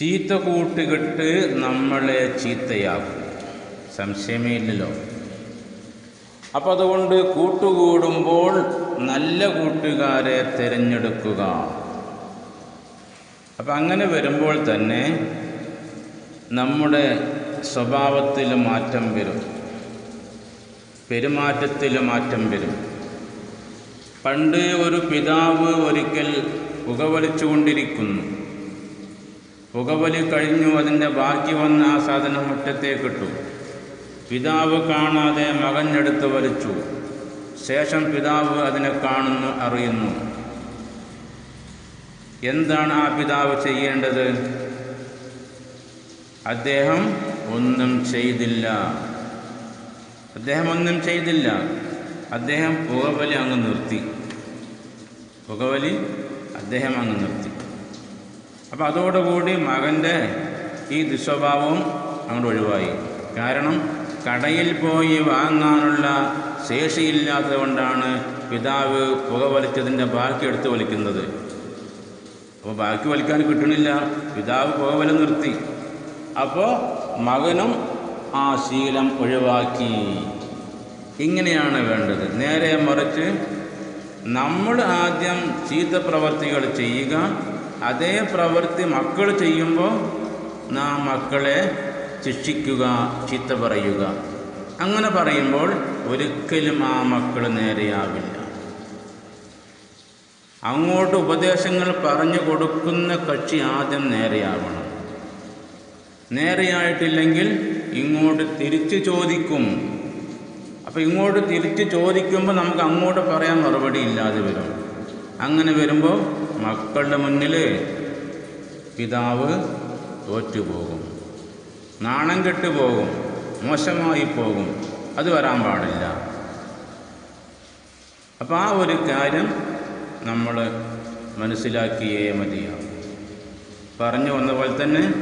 ചീത്ത കൂട്ടുകെട്ട് നമ്മളെ ചീത്തയാക്കും. സംശയമേ ഇല്ലല്ലോ അപ്പോൾ അതുകൊണ്ട് കൂട്ടുകൂടുമ്പോൾ നല്ല കൂട്ടുകാരെ തിരഞ്ഞെടുക്കുക. അപ്പം അങ്ങനെ വരുമ്പോൾ തന്നെ നമ്മുടെ സ്വഭാവത്തിൽ മാറ്റം വരും. പെരുമാറ്റത്തിൽ മാറ്റം വരും. പണ്ട് ഒരു പിതാവ് ഒരിക്കൽ പുകവലിച്ചുകൊണ്ടിരിക്കുന്നു. പുകവലി കഴിഞ്ഞു അതിന്റെ ബാക്കി വന്ന ആ സാധനം മുറ്റത്തേക്കിട്ടു പിതാവ് കാണാതെ മകഞ്ഞെടുത്ത് വലിച്ചു. ശേഷം പിതാവ് അതിനെ കാണുന്നു അറിയുന്നു. എന്താണ് ആ പിതാവ് ചെയ്യേണ്ടത്? അദ്ദേഹം ഒന്നും ചെയ്തില്ല. അദ്ദേഹം ഒന്നും ചെയ്തില്ല. അദ്ദേഹം പുകവലി അങ്ങ് നിർത്തി. പുകവലി അദ്ദേഹം അങ്ങ് നിർത്തി. അപ്പോൾ അതോടുകൂടി മകന്റെ ഈ ദുസ്വഭാവവും അങ്ങോട്ട് ഒഴിവായി. കാരണം കടയിൽ പോയി വാങ്ങാനുള്ള ശേഷിയില്ലാത്തത് കൊണ്ടാണ് പിതാവ് പുകവലിച്ചതിന്റെ ബാക്കി എടുത്ത് വലിക്കുന്നത്. അപ്പോൾ ബാക്കി വലിക്കാൻ കിട്ടണില്ല. പിതാവ് പുക വല നിർത്തി. അപ്പോൾ മകനും ആ ശീലം ഒഴിവാക്കി. ഇങ്ങനെയാണ് വേണ്ടത്. നേരെ മറിച്ച് നമ്മൾ ആദ്യം ചീത്ത പ്രവർത്തികൾ ചെയ്യുക അതേ പ്രവൃത്തി മക്കൾ ചെയ്യുമ്പോൾ നാം മക്കളെ ശിക്ഷിക്കുക ചീത്ത പറയുക. അങ്ങനെ പറയുമ്പോൾ ഒരിക്കലും ആ മക്കൾ നേരെയാവില്ല. അങ്ങോട്ട് ഉപദേശങ്ങൾ പറഞ്ഞു കൊടുക്കുന്ന കക്ഷി ആദ്യം നേരെയാവണം. നേരെയായിട്ടില്ലെങ്കിൽ ഇങ്ങോട്ട് തിരിച്ചു ചോദിക്കും. അപ്പോൾ ഇങ്ങോട്ട് തിരിച്ചു ചോദിക്കുമ്പോൾ നമുക്ക് അങ്ങോട്ട് പറയാൻ മറുപടി ഇല്ലാതെ വരും. അങ്ങനെ വരുമ്പോൾ മക്കളുടെ മുന്നിൽ പിതാവ് തോറ്റുപോകും. നാണം കെട്ടുപോകും. മോശമായി പോകും. അത് വരാൻ പാടില്ല. അപ്പം ആ ഒരു കാര്യം നമ്മൾ മനസ്സിലാക്കിയേ മതിയാവും. പറഞ്ഞു വന്ന പോലെ തന്നെ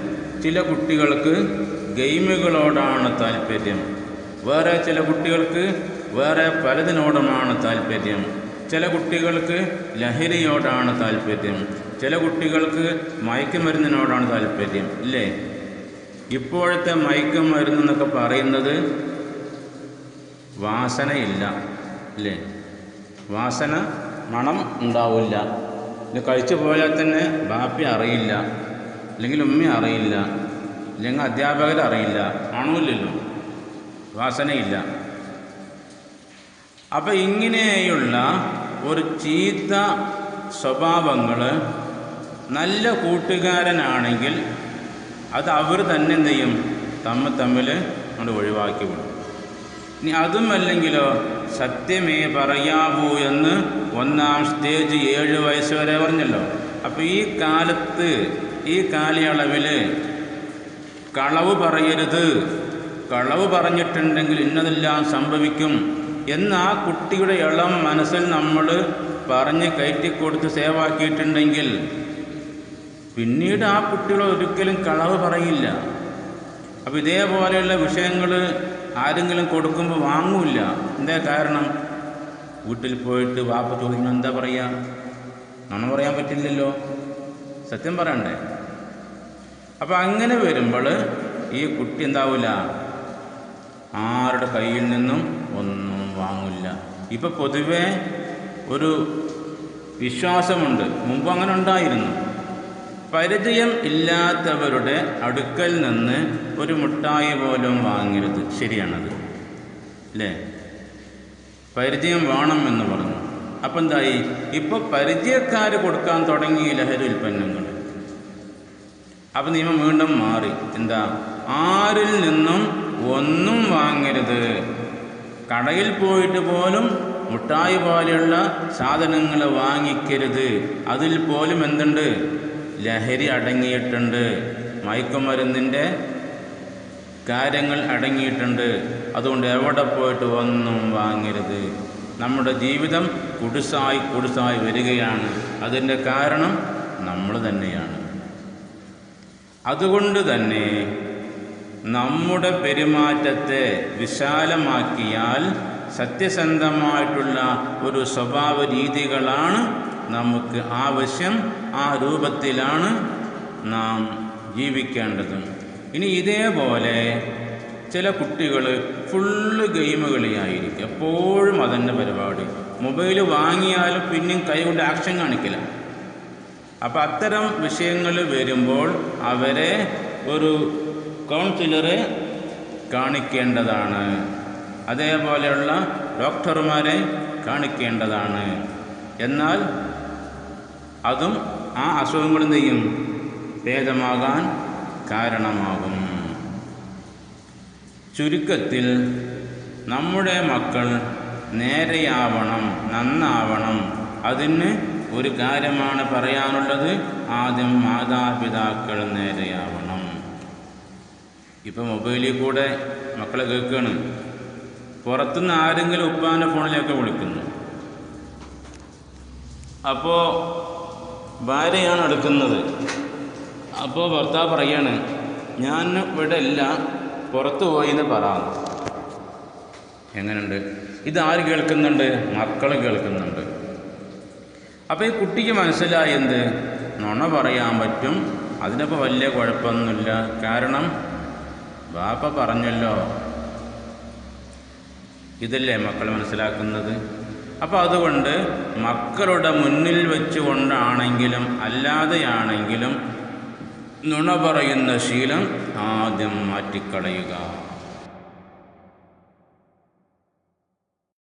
ചില കുട്ടികൾക്ക് ഗെയിമുകളോടാണ് താല്പര്യം. വേറെ ചില കുട്ടികൾക്ക് വേറെ പലതിനോടുമാണ് താല്പര്യം. ചില കുട്ടികൾക്ക് ലഹരിയോടാണ് താല്പര്യം. ചില കുട്ടികൾക്ക് മയക്കുമരുന്നിനോടാണ് താല്പര്യം. ഇല്ലേ? ഇപ്പോഴത്തെ മയക്കുമരുന്ന് എന്നൊക്കെ പറയുന്നത് വാസനയില്ല. അല്ലേ വാസന മണം ഉണ്ടാവില്ല. ഇത് കഴിച്ചു പോയാൽ തന്നെ ബാപ്പി അറിയില്ല. അല്ലെങ്കിൽ ഉമ്മ അറിയില്ല. അല്ലെങ്കിൽ അധ്യാപകർ അറിയില്ല. ആണുമില്ലല്ലോ. വാസനയില്ല. അപ്പം ഇങ്ങനെയുള്ള ഒരു ചീത്ത സ്വഭാവങ്ങൾ നല്ല കൂട്ടുകാരനാണെങ്കിൽ അത് അവർ തന്നെ എന്ത് ചെയ്യും? തമ്മിൽ തമ്മിൽ അങ്ങോട്ട് ഒഴിവാക്കി വിടും. ഇനി അതും അല്ലെങ്കിലോ സത്യമേ പറയാവൂ എന്ന് ഒന്നാം സ്റ്റേജ് ഏഴ് വയസ്സ് വരെ പറഞ്ഞല്ലോ. അപ്പോൾ ഈ കാലത്ത് ഈ കാലയളവിൽ കളവ് പറയരുത്. കളവ് പറഞ്ഞിട്ടുണ്ടെങ്കിൽ ഇന്നതെല്ലാം സംഭവിക്കും. എന്ന് ആ കുട്ടിയുടെ ഇളം മനസ്സിൽ നമ്മൾ പറഞ്ഞ് കയറ്റിക്കൊടുത്ത് സേവാക്കിയിട്ടുണ്ടെങ്കിൽ പിന്നീട് ആ കുട്ടികൾ ഒരിക്കലും കളവ് പറയില്ല. അപ്പോൾ ഇതേപോലെയുള്ള വിഷയങ്ങൾ ആരെങ്കിലും കൊടുക്കുമ്പോൾ വാങ്ങൂല എന്താ കാരണം? വീട്ടിൽ പോയിട്ട് വാപ്പ ചോദിക്കണം എന്താ പറയുക നുണ പറയാൻ പറ്റില്ലല്ലോ. സത്യം പറയണ്ടേ? അപ്പം അങ്ങനെ വരുമ്പോൾ ഈ കുട്ടി എന്താവില്ല ആരുടെ കയ്യിൽ നിന്നും ഒന്നും വാങ്ങില്ല. ഇപ്പം പൊതുവേ ഒരു വിശ്വാസമുണ്ട്. മുമ്പ് അങ്ങനെ ഉണ്ടായിരുന്നു. പരിചയം ഇല്ലാത്തവരുടെ അടുക്കൽ നിന്ന് ഒരു മുട്ടായി പോലും വാങ്ങരുത്. ശരിയാണത്. അല്ലേ? പരിചയം വേണം എന്ന് പറഞ്ഞു. അപ്പം എന്തായി? ഇപ്പോൾ പരിചയക്കാർ കൊടുക്കാൻ തുടങ്ങി ലഹരി ഉൽപ്പന്നങ്ങൾ. അപ്പം നിയമം വീണ്ടും മാറി. എന്താ? ആരിൽ നിന്നും ഒന്നും വാങ്ങരുത്. കടയിൽ പോയിട്ട് പോലും മുട്ടായി പോലെയുള്ള സാധനങ്ങൾ വാങ്ങിക്കരുത്. അതിൽ പോലും എന്തുണ്ട്? ലഹരി അടങ്ങിയിട്ടുണ്ട്. മയക്കുമരുന്നിന്റെ കാര്യങ്ങൾ അടങ്ങിയിട്ടുണ്ട്. അതുകൊണ്ട് എവിടെ പോയിട്ട് ഒന്നും വാങ്ങരുത്. നമ്മുടെ ജീവിതം കുടുസായി കുടുസായി വരികയാണ്. അതിന്റെ കാരണം നമ്മൾ തന്നെയാണ്. അതുകൊണ്ട് തന്നെ നമ്മുടെ പെരുമാറ്റത്തെ വിശാലമാക്കിയാൽ സത്യസന്ധമായിട്ടുള്ള ഒരു സ്വഭാവ രീതികളാണ് നമുക്ക് ആവശ്യം. ആ രൂപത്തിലാണ് നാം ജീവിക്കേണ്ടത്. ഇനി ഇതേപോലെ ചില കുട്ടികൾ ഫുള്ള് ഗെയിം കളിയായിരിക്കും. എപ്പോഴും അതന്നെ പരിപാടി. മൊബൈൽ വാങ്ങിയാലും പിന്നെയും കൈകൊണ്ട് ആക്ഷൻ കാണിക്കില്ല. അപ്പം അത്തരം വിഷയങ്ങൾ വരുമ്പോൾ അവരെ ഒരു കൗൺസിലറെ കാണിക്കേണ്ടതാണ്. അതേപോലെയുള്ള ഡോക്ടർമാരെ കാണിക്കേണ്ടതാണ്. എന്നാൽ അതും ആ അസുഖങ്ങളിൽ നിന്നും ഭേദമാകാൻ കാരണമാകും. ചുരുക്കത്തിൽ നമ്മുടെ മക്കൾ നേരെയാവണം നന്നാവണം. അതിന് ഒരു കാര്യമാണ് പറയാനുള്ളത്. ആദ്യം മാതാപിതാക്കൾ നേരെയാവണം. ഇപ്പം മൊബൈലിൽ കൂടെ മക്കളെ കേൾക്കുകയാണ് പുറത്തുനിന്ന് ആരെങ്കിലും ഉപ്പാന്റെ ഫോണിലൊക്കെ വിളിക്കുന്നു. അപ്പോൾ ഭാര്യയാണ് എടുക്കുന്നത്. അപ്പോൾ ഭർത്താവ് പറയാണ് ഞാൻ ഇവിടെ ഇല്ല പുറത്തു പോയി എന്ന് പറയാം എങ്ങനെയുണ്ട്? ഇതാര് കേൾക്കുന്നുണ്ട്? മക്കൾ കേൾക്കുന്നുണ്ട്. അപ്പോൾ ഈ കുട്ടിക്ക് മനസ്സിലായി എന്ത്? നുണ പറയാൻ പറ്റും. അതിനപ്പോൾ വലിയ കുഴപ്പമൊന്നുമില്ല. കാരണം ബാപ്പ പറഞ്ഞല്ലോ. ഇതല്ലേ മക്കൾ മനസ്സിലാക്കുന്നത്? അപ്പോൾ അതുകൊണ്ട് മക്കളുടെ മുന്നിൽ വെച്ചുകൊണ്ടാണെങ്കിലും അല്ലാതെയാണെങ്കിലും നുണ പറയുന്ന ശീലം ആദ്യം മാറ്റിക്കളയുക.